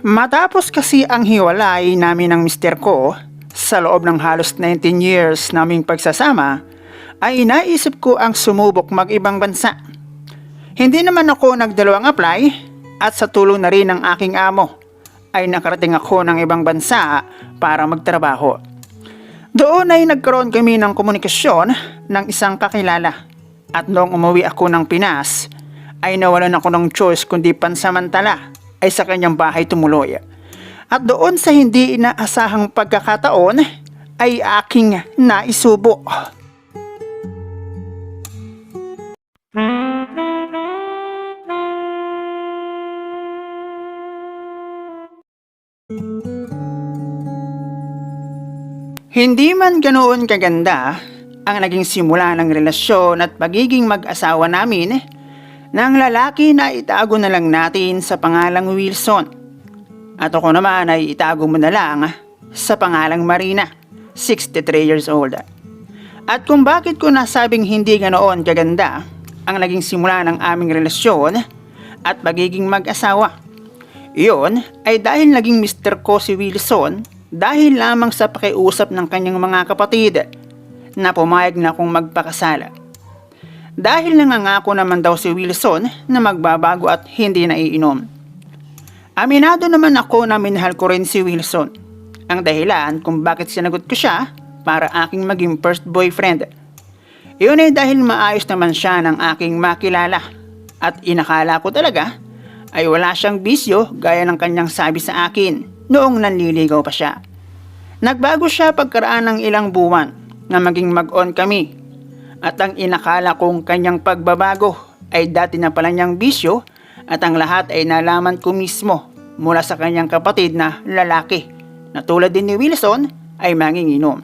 Matapos kasi ang hiwalay namin ng mister ko sa loob ng halos 19 years naming pagsasama, ay naisip ko ang sumubok mag-ibang bansa. Hindi naman ako nagdalawang apply at sa tulong na rin ng aking amo ay nakarating ako ng ibang bansa para magtrabaho. Doon ay nagkaroon kami ng komunikasyon ng isang kakilala at noong umuwi ako ng Pinas ay nawalan ako ng choice kundi pansamantala ay sa kanyang bahay tumuloy. At doon sa hindi inaasahang pagkakataon ay aking naisubo. Hindi man ganoon kaganda ang naging simula ng relasyon at pagiging mag-asawa namin ng lalaki na itago na lang natin sa pangalang Wilson. At ako naman ay itago mo na lang sa pangalang Marina, 63 years old. At kung bakit ko nasabing hindi ganoon kaganda ang naging simula ng aming relasyon at pagiging mag-asawa. Iyon ay dahil naging mister ko si Wilson dahil lamang sa pakiusap ng kanyang mga kapatid na pumayag na akong magpakasala. Dahil nangangako naman daw si Wilson na magbabago at hindi na iinom. Aminado naman ako na minahal ko rin si Wilson. Ang dahilan kung bakit sinagot ko siya para aking maging first boyfriend. Iyon ay dahil maayos naman siya ng aking makilala at inakala ko talaga ay wala siyang bisyo gaya ng kanyang sabi sa akin noong nanliligaw pa siya. Nagbago siya pagkaraan ng ilang buwan na maging mag-on kami at ang inakala kong kanyang pagbabago ay dati na pala niyang bisyo at ang lahat ay nalaman ko mismo mula sa kanyang kapatid na lalaki na tulad din ni Wilson ay manginginom.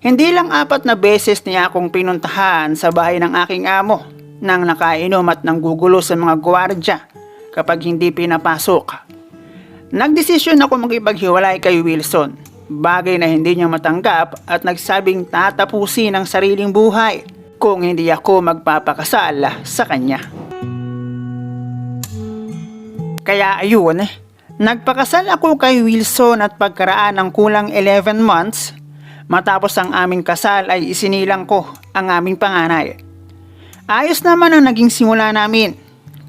Hindi lang apat na beses niya akong pinuntahan sa bahay ng aking amo nang nakainom at nanggugulo sa mga gwardya kapag hindi pinapasok. Nagdesisyon ako makipaghiwalay kay Wilson, bagay na hindi niya matanggap at nagsabing tatapusin ang sariling buhay kung hindi ako magpapakasal sa kanya. Kaya ayun, nagpakasal ako kay Wilson at pagkaraan ng kulang 11 months, matapos ang aming kasal ay isinilang ko ang aming panganay. Ayos naman ang naging simula namin,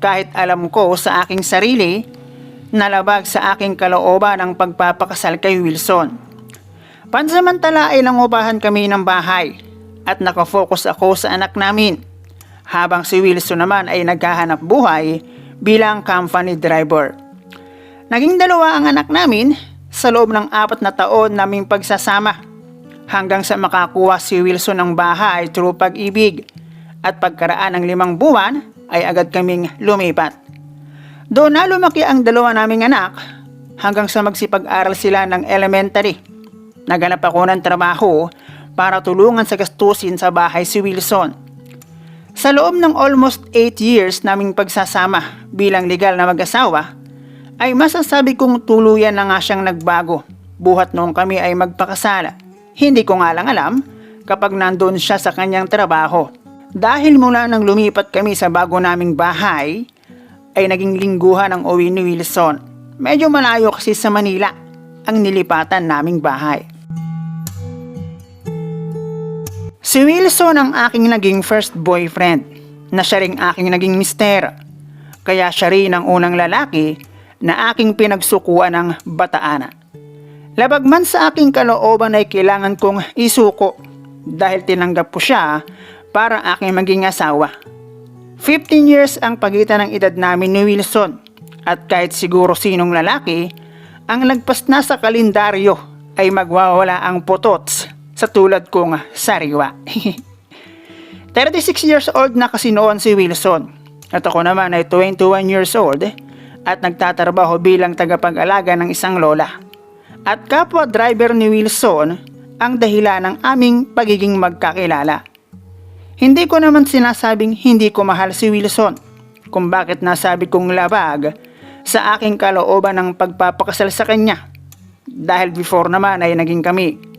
kahit alam ko sa aking sarili, nalabag sa aking kalooban ang pagpapakasal kay Wilson. Pansamantala ay nangupahan kami ng bahay at nakafocus ako sa anak namin, habang si Wilson naman ay naghahanap buhay bilang company driver. Naging dalawa ang anak namin sa loob ng apat na taon naming pagsasama hanggang sa makakuha si Wilson ng bahay through pag-ibig at pagkaraan ng limang buwan ay agad kaming lumipat. Doon na lumaki ang dalawa naming anak hanggang sa magsipag-aral sila ng elementary. Naganap ako ng trabaho para tulungan sa gastusin sa bahay si Wilson. Sa loob ng almost 8 years naming pagsasama bilang legal na mag-asawa, ay masasabi kong tuluyan na nga siyang nagbago buhat noong kami ay magpakasala. Hindi ko nga lang alam kapag nandoon siya sa kanyang trabaho. Dahil mula nang lumipat kami sa bago naming bahay, ay naging lingguhan ang uwi ni Wilson. Medyo malayo kasi sa Manila ang nilipatan naming bahay. Si Wilson ang aking naging first boyfriend na siya ring aking naging mister. Kaya siya rin ang unang lalaki na aking pinagsukuan ng bataana. Labag man sa aking kalooban ay kailangan kong isuko dahil tinanggap ko siya para aking maging asawa. 15 years ang pagitan ng edad namin ni Wilson at kahit siguro sinong lalaki, ang lagpas na sa kalendaryo ay magwawala ang potots sa tulad kong sariwa. 36 years old na kasi noon si Wilson at ako naman ay 21 years old at nagtatrabaho bilang tagapag-alaga ng isang lola. At kapwa driver ni Wilson ang dahilan ng aming pagiging magkakilala. Hindi ko naman sinasabing hindi ko mahal si Wilson kung bakit nasabi kong labag sa aking kalooban ng pagpapakasal sa kanya. Dahil before naman ay naging kami.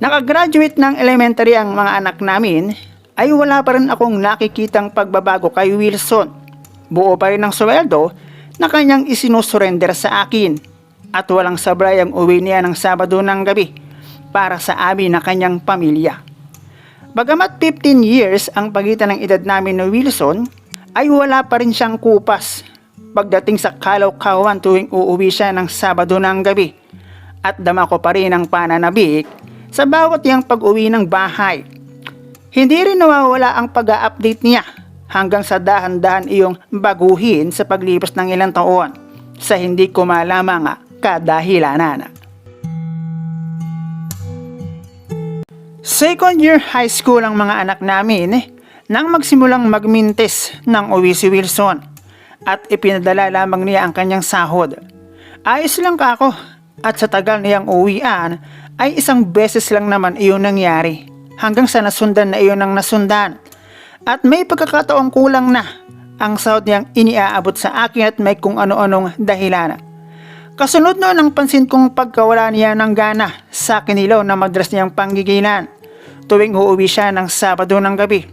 Nakagraduate ng elementary ang mga anak namin ay wala pa rin akong nakikitang pagbabago kay Wilson. Buo pa rin ang sweldo na kanyang isinusurrender sa akin at walang sablay ang uwi niya ng Sabado ng gabi para sa amin na kanyang pamilya. Bagamat 15 years ang pagitan ng edad namin ni Wilson, ay wala pa rin siyang kupas pagdating sa Kalaw-Kawan tuwing uuwi siya ng Sabado ng gabi at dama ko pa rin ang pananabik sa bawat iyang pag-uwi ng bahay. Hindi rin nawawala ang pag-update niya hanggang sa dahan-dahan iyong baguhin sa paglipas ng ilang taon sa hindi ko malamang kadahilanan. Second year high school ang mga anak namin nang magsimulang magmintes ng uwi si Wilson at ipinadala lamang niya ang kanyang sahod. Ayos lang ka ako at sa tagal niyang uwian ay isang beses lang naman iyon nangyari hanggang sa nasundan na iyon ng nasundan. At may pagkakataong kulang na ang sahod niyang iniaabot sa akin at may kung ano-anong dahilan. Kasunod noon ang pansin kong pagkawala niya ng gana sa kinilaw na madras niyang panggigilan tuwing uuwi siya ng Sabado ng gabi.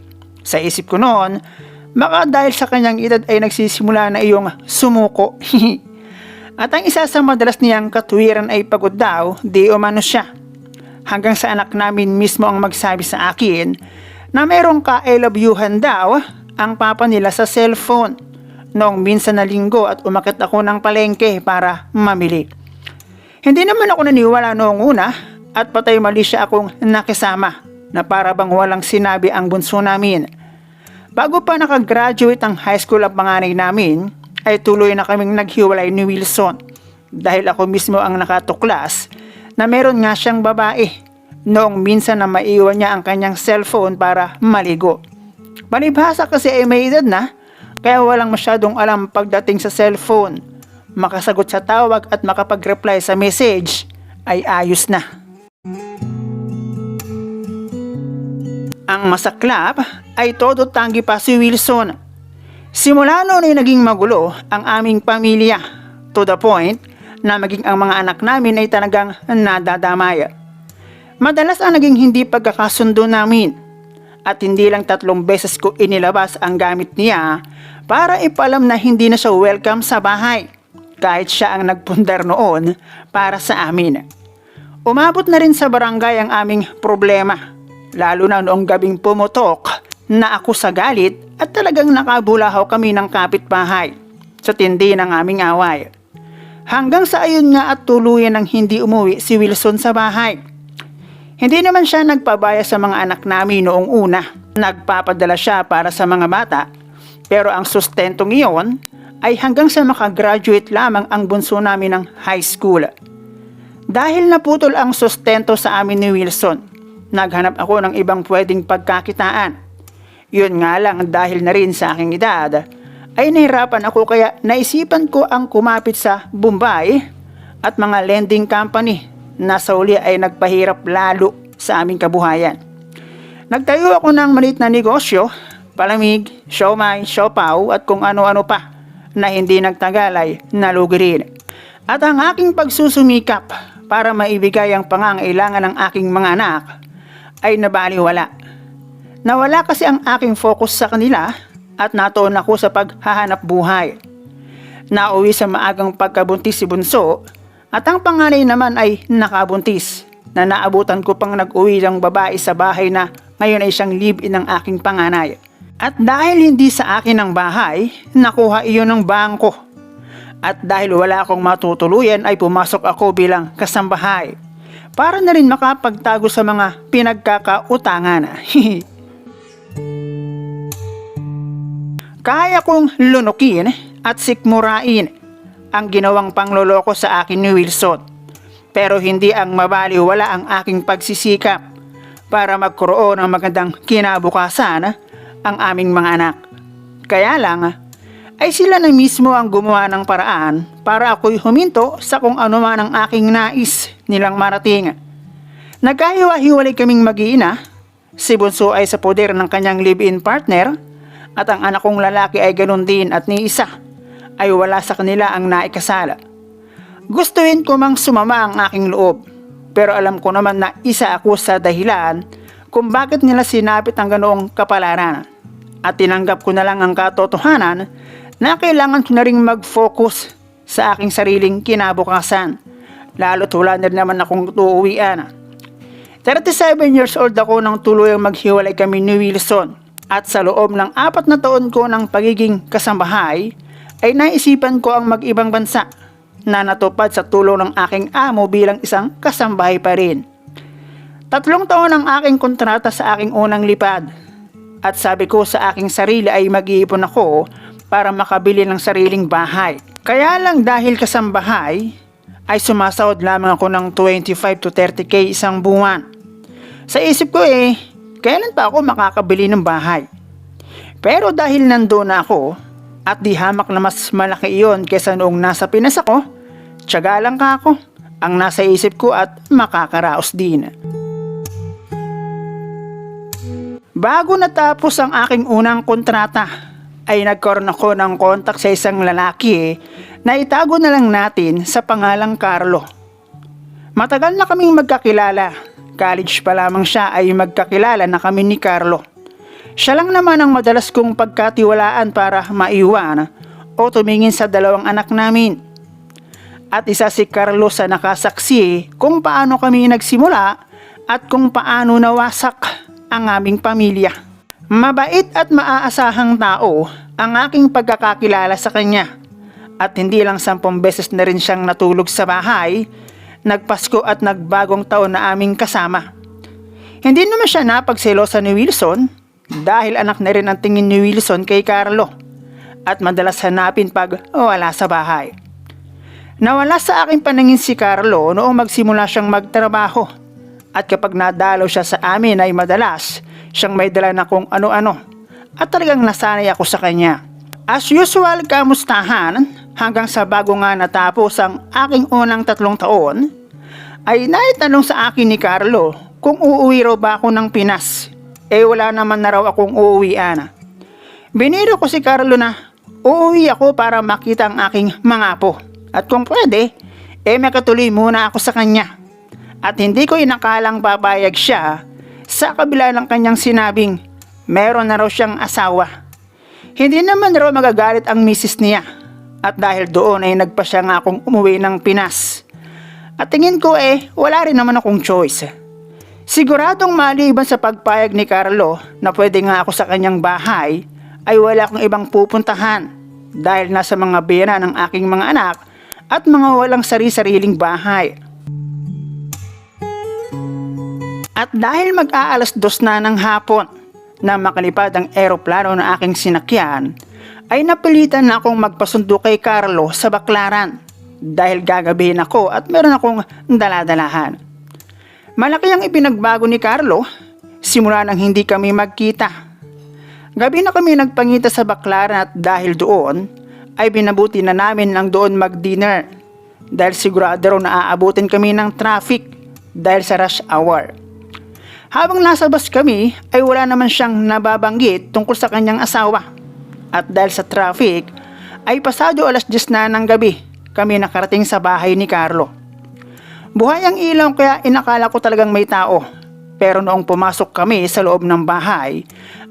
Sa isip ko noon, baka dahil sa kanyang edad ay nagsisimula na iyong sumuko. At ang isa sa madalas niyang katwiran ay pagod daw, di umano siya. Hanggang sa anak namin mismo ang magsabi sa akin na merong ka-I love you-han daw ang papa nila sa cellphone noong minsan na linggo at umakit ako ng palengke para mamili. Hindi naman ako naniwala noong una at patay mali siya akong nakisama na para bang walang sinabi ang bunso namin. Bago pa nakagraduate ang high school ang panganay namin, ay tuloy na kaming naghiwalay ni Wilson dahil ako mismo ang nakatuklas na meron nga siyang babae noong minsan na maiwan niya ang kanyang cellphone para maligo. Palibhasa kasi ay may edad na kaya walang masyadong alam pagdating sa cellphone. Makasagot sa tawag at makapag-reply sa message ay ayos na. Ang masaklap ay todo tanggi pa si Wilson. Simula noon ay naging magulo ang aming pamilya to the point na maging ang mga anak namin ay talagang nadadamay. Madalas ang naging hindi pagkakasundo namin at hindi lang tatlong beses ko inilabas ang gamit niya para ipalam na hindi na siya welcome sa bahay kahit siya ang nagpundar noon para sa amin. Umabot na rin sa barangay ang aming problema lalo na noong gabing pumutok na ako sa galit at talagang nakabulahaw kami ng kapitbahay sa tindi ng aming away. Hanggang sa ayun nga at tuluyan ng hindi umuwi si Wilson sa bahay. Hindi naman siya nagpabaya sa mga anak namin noong una. Nagpapadala siya para sa mga bata. Pero ang sustentong iyon ay hanggang sa makagraduate lamang ang bunso namin ng high school. Dahil naputol ang sustento sa amin ni Wilson, naghanap ako ng ibang pwedeng pagkakitaan. Yun nga lang dahil na rin sa aking edad, ay nahirapan ako kaya naisipan ko ang kumapit sa Bombay at mga lending company na sa uli ay nagpahirap lalo sa aming kabuhayan. Nagtayo ako ng maliit na negosyo, palamig, siomay, siopaw at kung ano-ano pa na hindi nagtagal ay nalugi rin. At ang aking pagsusumikap para maibigay ang pangangailangan ng aking mga anak ay nabaliwala. Nawala kasi ang aking focus sa kanila at natuon ako sa paghahanap buhay. Nauwi sa maagang pagkabuntis si Bunso at ang panganay naman ay nakabuntis na naabutan ko pang nag-uwi ng babae sa bahay na ngayon ay siyang live-in ng aking panganay. At dahil hindi sa akin ang bahay, nakuha iyon ng bangko. At dahil wala akong matutuluyan ay pumasok ako bilang kasambahay para na rin makapagtago sa mga pinagkakautangan. Kaya kong lunukin at sikmurain ang ginawang pangloloko sa akin ni Wilson. Pero hindi ang mabaliwala ang aking pagsisikap para magkaroon ng magandang kinabukasan ang aming mga anak. Kaya lang, ay sila na mismo ang gumawa ng paraan para ako'y huminto sa kung ano man ang aking nais nilang marating. Nagkahiwa-hiwalay kaming mag-iina, si Bunso ay sa poder ng kanyang live-in partner at ang anak kong lalaki ay ganun din at ni isa ay wala sa kanila ang naikasala. Gustuin ko mang sumama ang aking loob pero alam ko naman na isa ako sa dahilan kung bakit nila sinapit ang ganoong kapalaran at tinanggap ko na lang ang katotohanan na kailangan ko na rin mag-focus sa aking sariling kinabukasan. Lalo't wala na rin naman akong tuuwian. 37 years old ako nang tuluyang maghiwalay kami ni Wilson. At sa loob ng apat na taon ko ng pagiging kasambahay, ay naisipan ko ang mag-ibang bansa na natupad sa tulong ng aking amo bilang isang kasambahay pa rin. Tatlong taon ang aking kontrata sa aking unang lipad. At sabi ko sa aking sarili ay mag-iipon ako para makabili ng sariling bahay. Kaya lang dahil kasambahay, ay sumasahod lamang ako ng 25 to 30k isang buwan. Sa isip ko eh, kailan pa ako makakabili ng bahay? Pero dahil nandoon na ako, at di hamak na mas malaki iyon kesa noong nasa Pinas ako, tiyaga lang ka ako ang nasa isip ko at makakaraos din. Bago natapos ang aking unang kontrata, ay nagkaroon ako ng kontak sa isang lalaki na itago na lang natin sa pangalang Carlo. Matagal na kaming magkakilala. College pa lamang siya ay magkakilala na kami ni Carlo. Siya lang naman ang madalas kong pagkatiwalaan para maiwan o tumingin sa dalawang anak namin. At isa si Carlo sa nakasaksi kung paano kami nagsimula at kung paano nawasak ang aming pamilya. Mabait at maaasahang tao ang aking pagkakakilala sa kanya. At hindi lang sampung beses na rin siyang natulog sa bahay, nagpasko at nagbagong taon na aming kasama. Hindi naman siya napagselosa ni Wilson dahil anak na rin ang tingin ni Wilson kay Carlo at madalas hanapin pag wala sa bahay. Nawala sa aking paningin si Carlo noong magsimula siyang magtrabaho at kapag nadalaw siya sa amin ay madalas siyang may dala na kung ano-ano at talagang nasanay ako sa kanya. As usual, kamustahan hanggang sa bago nga natapos ang aking unang tatlong taon ay naitanong sa akin ni Carlo kung uuwi raw ba ako ng Pinas. Eh wala naman na raw akong uuwian. Biniro ko si Carlo na uuwi ako para makita ang aking mga apo. At kung pwede, eh makatuloy muna ako sa kanya. At hindi ko inakalang papayag siya sa kabila ng kanyang sinabing meron na raw siyang asawa. Hindi naman raw magagalit ang misis niya. At dahil doon ay nagpa siya nga akong umuwi ng Pinas. At tingin ko eh, wala rin naman akong choice. Siguradong maliban sa pagpayag ni Carlo na pwede nga ako sa kanyang bahay, ay wala akong ibang pupuntahan dahil nasa mga bera ng aking mga anak at mga walang sari-sariling bahay. At dahil mag-aalas dos na ng hapon na makalipad ang eroplano na aking sinakyan, ay napilitan na akong magpasundo kay Carlo sa Baklaran dahil gagabihin ako at meron akong daladalahan. Malaki ang ipinagbago ni Carlo simula nang hindi kami magkita. Gabi na kami nagpangita sa Baklaran at dahil doon ay binabuti na namin lang doon mag-dinner dahil sigurado raw na aabutin kami ng traffic dahil sa rush hour. Habang nasa bus kami ay wala naman siyang nababanggit tungkol sa kanyang asawa. At dahil sa traffic ay pasado alas 10 na ng gabi kami nakarating sa bahay ni Carlo. Buhay ang ilaw kaya inakala ko talagang may tao. Pero noong pumasok kami sa loob ng bahay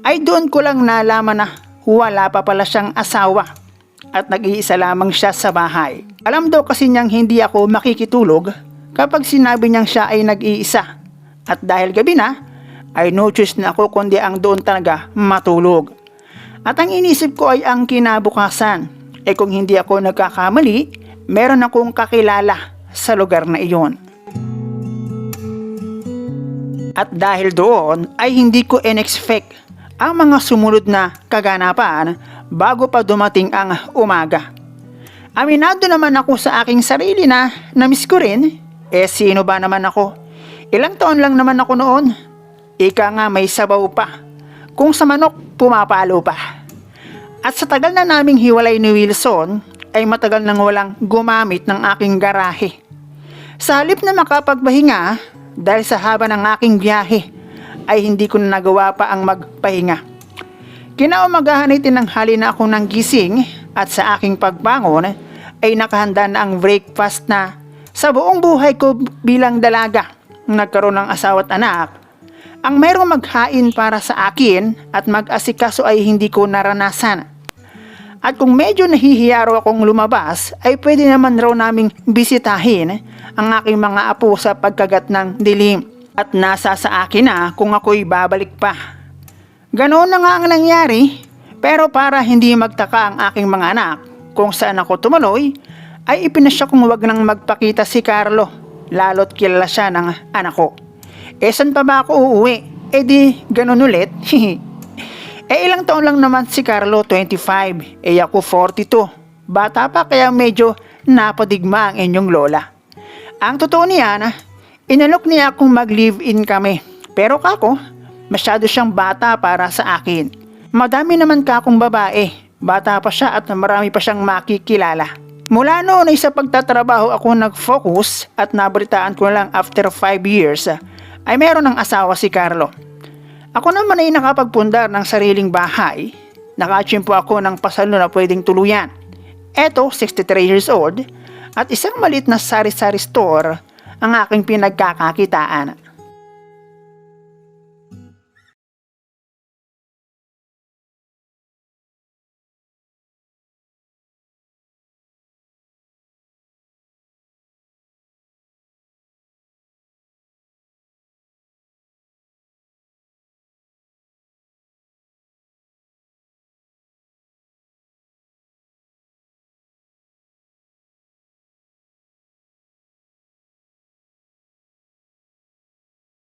ay doon ko lang nalaman na wala pa pala siyang asawa at nag-iisa lamang siya sa bahay. Alam daw kasi niyang hindi ako makikitulog kapag sinabi niyang siya ay nag-iisa at dahil gabi na, ay no choice na ako kundi ang doon talaga matulog. At ang inisip ko ay ang kinabukasan. E kung hindi ako nagkakamali, meron akong kakilala sa lugar na iyon. At dahil doon ay hindi ko in-expect ang mga sumunod na kaganapan bago pa dumating ang umaga. Aminado naman ako sa aking sarili na namiss ko rin. Eh sino ba naman ako? Ilang taon lang naman ako noon. Ika nga may sabaw pa. Kung sa manok, pumapalo pa. At sa tagal na naming hiwalay ni Wilson, ay matagal nang walang gumamit ng aking garahe. Sa halip na makapagpahinga, dahil sa haba ng aking biyahe, ay hindi ko na nagawa pa ang magpahinga. Kinaumagahan ay tinanghali na ako ng gising at sa aking pagbangon ay nakahanda na ang breakfast na sa buong buhay ko bilang dalaga nagkaroon ng asawa at anak, ang mayroong maghain para sa akin at mag-asikaso ay hindi ko naranasan. At kung medyo nahihiya raw akong lumabas, ay pwede naman raw naming bisitahin ang aking mga apo sa pagkagat ng dilim. At nasa sa akin na kung ako'y babalik pa. Ganoon na nga ang nangyari, pero para hindi magtaka ang aking mga anak kung saan ako tumuloy, ay ipinasya kong wag nang magpakita si Carlo, lalo't kilala siya ng anak ko. Eh saan pa ba ako uuwi? Eh di, ganun ulit. eh ilang taon lang naman si Carlo, 25. Eh ako 42. Bata pa kaya medyo napadigma ang inyong lola. Ang totoo niyan, inalok niya akong mag-live-in kami. Pero kako, masyado siyang bata para sa akin. Madami naman kakong babae. Bata pa siya at marami pa siyang makikilala. Mula noon ay sa pagtatrabaho ako nag-focus at nabalitaan ko na lang after 5 years ay meron ng asawa si Carlo. Ako naman ay nakapagpundar ng sariling bahay. Nakachimpo ako ng pasalo na pwedeng tuluyan. Eto, 63 years old at isang malit na sari-sari store ang aking pinagkakakitaan.